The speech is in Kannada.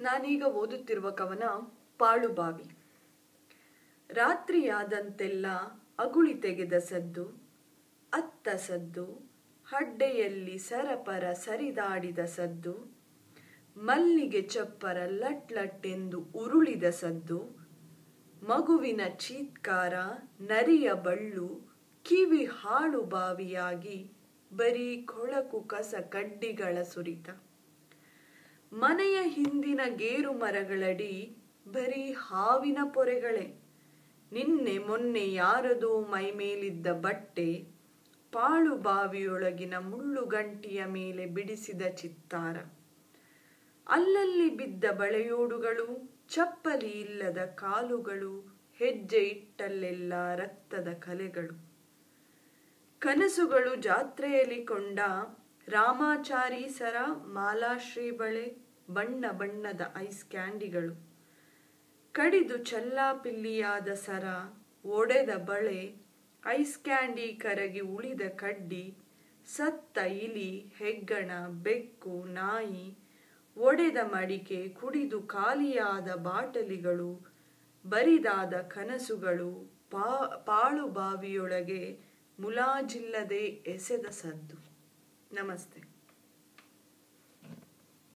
ನಾನೀಗ ಓದುತ್ತಿರುವ ಕವನ ಪಾಳುಬಾವಿ. ರಾತ್ರಿಯಾದಂತೆಲ್ಲ ಅಗುಳಿ ತೆಗೆದ ಸದ್ದು, ಅತ್ತ ಸದ್ದು, ಹಡ್ಡೆಯಲ್ಲಿ ಸರಪರ ಸರಿದಾಡಿದ ಸದ್ದು, ಮಲ್ಲಿಗೆ ಚಪ್ಪರ ಲಟ್ ಲಟ್ ಎಂದು ಉರುಳಿದ ಸದ್ದು, ಮಗುವಿನ ಚೀತ್ಕಾರ ನರಿಯ ಬಳ್ಳು ಕಿವಿ ಹಾಳು ಬಾವಿಯಾಗಿ ಬರೀ ಕೊಳಕು ಕಸ ಕಡ್ಡಿಗಳ ಸುರಿತ. ಮನೆಯ ಹಿಂದಿನ ಗೇರು ಮರಗಳಡಿ ಬರೀ ಹಾವಿನ ಪೊರೆಗಳೇ. ನಿನ್ನೆ ಮೊನ್ನೆ ಯಾರದೋ ಮೈಮೇಲಿದ್ದ ಬಟ್ಟೆ ಪಾಳು ಬಾವಿಯೊಳಗಿನ ಮುಳ್ಳುಗಂಟಿಯ ಮೇಲೆ ಬಿಡಿಸಿದ ಚಿತ್ತಾರ. ಅಲ್ಲಲ್ಲಿ ಬಿದ್ದ ಬಳೆಯೋಡುಗಳು, ಚಪ್ಪಲಿ ಇಲ್ಲದ ಕಾಲುಗಳು, ಹೆಜ್ಜೆ ಇಟ್ಟಲ್ಲೆಲ್ಲ ರಕ್ತದ ಕಲೆಗಳು. ಕನಸುಗಳು ಜಾತ್ರೆಯಲ್ಲಿ ಕೊಂಡ ರಾಮಾಚಾರಿ ಸರ ಮಾಲಾಶ್ರೀ ಬಳೆ. ಬಣ್ಣ ಬಣ್ಣದ ಐಸ್ ಕ್ಯಾಂಡಿಗಳು. ಕಡಿದು ಚಲ್ಲಾಪಿಲ್ಲಿಯಾದ ಸರ, ಒಡೆದ ಬಳೆ, ಐಸ್ ಕ್ಯಾಂಡಿ ಕರಗಿ ಉಳಿದ ಕಡ್ಡಿ, ಸತ್ತ ಇಲಿ, ಹೆಗ್ಗಣ, ಬೆಕ್ಕು, ನಾಯಿ, ಒಡೆದ ಮಡಿಕೆ, ಕುಡಿದು ಖಾಲಿಯಾದ ಬಾಟಲಿಗಳು, ಬರಿದಾದ ಕನಸುಗಳು, ಪಾ, ಪಾಳು ಬಾವಿಯೊಳಗೆ ಮುಲಾಜಿಲ್ಲದೆ ಎಸೆದ ಸದ್ದು. ನಮಸ್ತೆ.